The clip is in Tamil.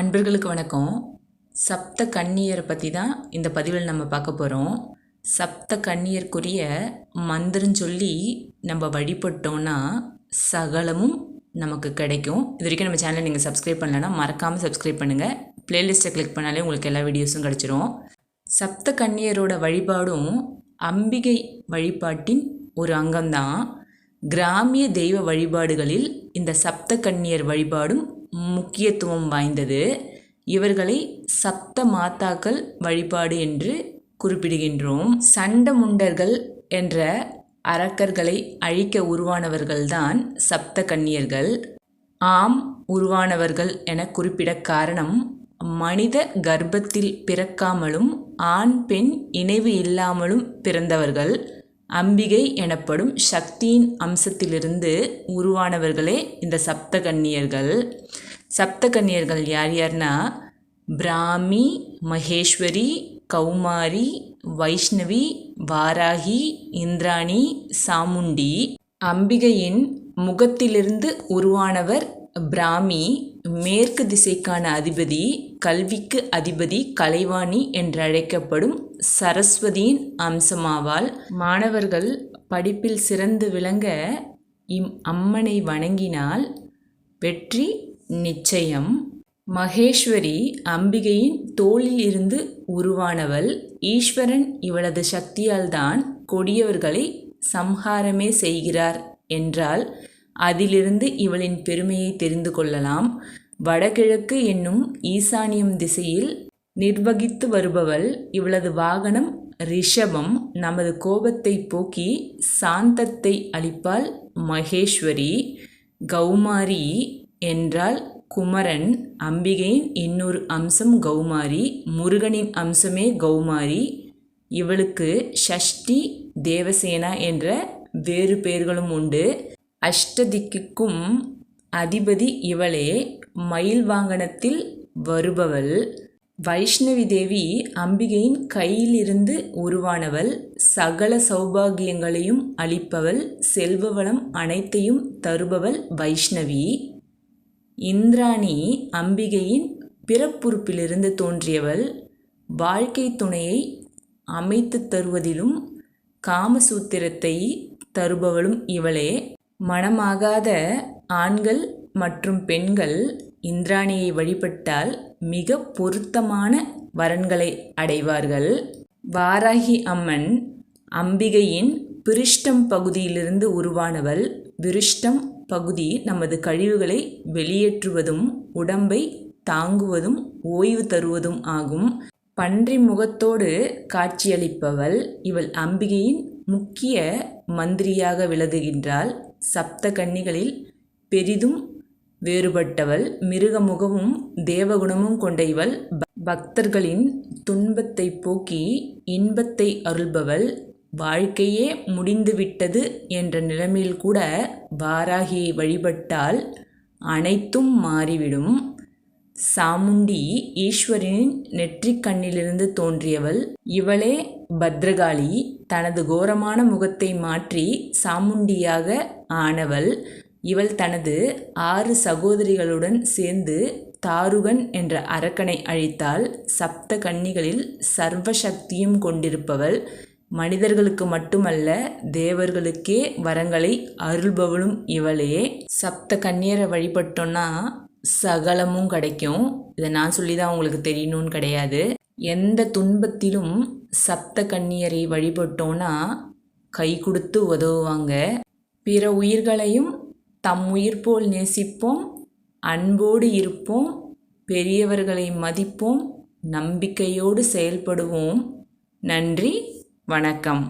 அன்பர்களுக்கு வணக்கம். சப்த கன்னியரை பற்றி தான் இந்த பதிவில் நம்ம பார்க்க போகிறோம் சப்த கன்னியருக்குரிய மந்திரம் சொல்லி நம்ம வழிபட்டோன்னா சகலமும் நமக்கு கிடைக்கும். இது வரைக்கும் நம்ம சேனலை நீங்கள் சப்ஸ்கிரைப் பண்ணலன்னா மறக்காமல் சப்ஸ்கிரைப் பண்ணுங்கள் ப்ளேலிஸ்ட்டை கிளிக் பண்ணாலே உங்களுக்கு எல்லா வீடியோஸும் கிடச்சிரும். சப்த கன்னியரோட வழிபாடும் அம்பிகை வழிபாட்டின் ஒரு அங்கம்தான். கிராமிய தெய்வ வழிபாடுகளில் இந்த சப்த கன்னியர் வழிபாடும் முக்கியத்துவம் வாய்ந்தது. இவர்களை சப்த மாதாக்கள் வழிபாடு என்று குறிப்பிடுகின்றோம். சண்டமுண்டர்கள் என்ற அரக்கர்களை அழிக்க உருவானவர்கள்தான் சப்த கன்னியர்கள். ஆம் உருவானவர்கள் என குறிப்பிட காரணம் மனித கர்ப்பத்தில் பிறக்காமலும் ஆண் பெண் இணைவு இல்லாமலும் பிறந்தவர்கள். அம்பிகை எனப்படும் சக்தியின் அம்சத்திலிருந்து உருவானவர்களே இந்த சப்த கன்னியர்கள். சப்த கன்னியர்கள் யார் யார்னா பிராமி மகேஸ்வரி கௌமாரி வைஷ்ணவி வாராகி இந்திராணி சாமுண்டி. அம்பிகையின் முகத்திலிருந்து உருவானவர் பிராமி மேற்கு திசைக்கான அதிபதி கல்விக்கு அதிபதி கலைவாணி என்றழைக்கப்படும் சரஸ்வதியின் அம்சமாவால் மாணவர்கள் படிப்பில் சிறந்து விளங்க இம் அம்மனை வணங்கினால் வெற்றி நிச்சயம். மகேஸ்வரி அம்பிகையின் தோளில் இருந்து உருவானவள். ஈஸ்வரன் இவளது சக்தியால்தான் கொடியவர்களை சம்ஹாரமே செய்கிறார் என்றால் அதிலிருந்து இவளின் பெருமையை தெரிந்து கொள்ளலாம். வடகிழக்கு என்னும் ஈசானியம் திசையில் நிர்வகித்து வருபவள் இவளது வாகனம் ரிஷபம். நமது கோபத்தை போக்கி சாந்தத்தை அளிப்பாள் மகேஸ்வரி. கௌமாரி என்றால் குமரன் அம்பிகையின் இன்னொரு அம்சம் கௌமாரி முருகனின் அம்சமே கௌமாரி. இவளுக்கு ஷஷ்டி தேவசேனா என்ற வேறு பெயர்களும் உண்டு. அஷ்டதிக்குக்கும் அதிபதி இவளே மயில் வாங்கனத்தில் வருபவள். வைஷ்ணவி தேவி அம்பிகையின் கையிலிருந்து உருவானவள். சகல சௌபாகியங்களையும் அளிப்பவள். செல்வவளம் அனைத்தையும் தருபவள் வைஷ்ணவி. இந்திராணி அம்பிகையின் பிறப்புறுப்பிலிருந்து தோன்றியவள் வாழ்க்கை துணையை அமைத்து தருவதிலும் காமசூத்திரத்தை தருபவளும் இவளே. மணமாகாத ஆண்கள் மற்றும் பெண்கள் இந்திராணியை வழிபட்டால் மிக பொருத்தமான வரன்களை அடைவார்கள். வாராகி அம்மன் அம்பிகையின் பிரிஷ்டம் பகுதியிலிருந்து உருவானவள் விருஷ்டம் பகுதி நமது கழிவுகளை வெளியேற்றுவதும் உடம்பை தாங்குவதும் ஓய்வு தருவதும் ஆகும். பன்றி முகத்தோடு காட்சியளிப்பவள் இவள் அம்பிகையின் முக்கிய மந்திரியாக விலகுகின்றாள் சப்த கன்னிகளில் பெரிதும் வேறுபட்டவள். மிருகமுகமும் தேவகுணமும் கொண்ட இவள். பக்தர்களின் துன்பத்தை போக்கி இன்பத்தை அருள்பவள். வாழ்க்கையே முடிந்துவிட்டது என்ற நிலைமையில் கூட வாராகியை வழிபட்டால் அனைத்தும் மாறிவிடும். சாமுண்டி ஈஸ்வரனின் நெற்றிக் கண்ணிலிருந்து தோன்றியவள். இவளே பத்ரகாளி. தனது கோரமான முகத்தை மாற்றி சாமுண்டியாக ஆனவள். இவள் தனது ஆறு சகோதரிகளுடன் சேர்ந்து தாருகன் என்ற அரக்கனை அழித்தால் சப்த கன்னிகளில் சர்வ சக்தியும் கொண்டிருப்பவள். மனிதர்களுக்கு மட்டுமல்ல தேவர்களுக்கே வரங்களை அருள்பவளும் இவளே. சப்த கன்னியரை வழிபட்டோன்னா சகலமும் கிடைக்கும். இதை நான் சொல்லி தான் உங்களுக்கு தெரியணும்னு கிடையாது. எந்த துன்பத்திலும் சப்த கன்னியரை வழிபட்டோன்னா கை கொடுத்து உதவுவாங்க. பிற உயிர்களையும் தம் உயிர் போல் நேசிப்போம். அன்போடு இருப்போம். பெரியவர்களை மதிப்போம். நம்பிக்கையோடு செயல்படுவோம். நன்றி. வணக்கம்.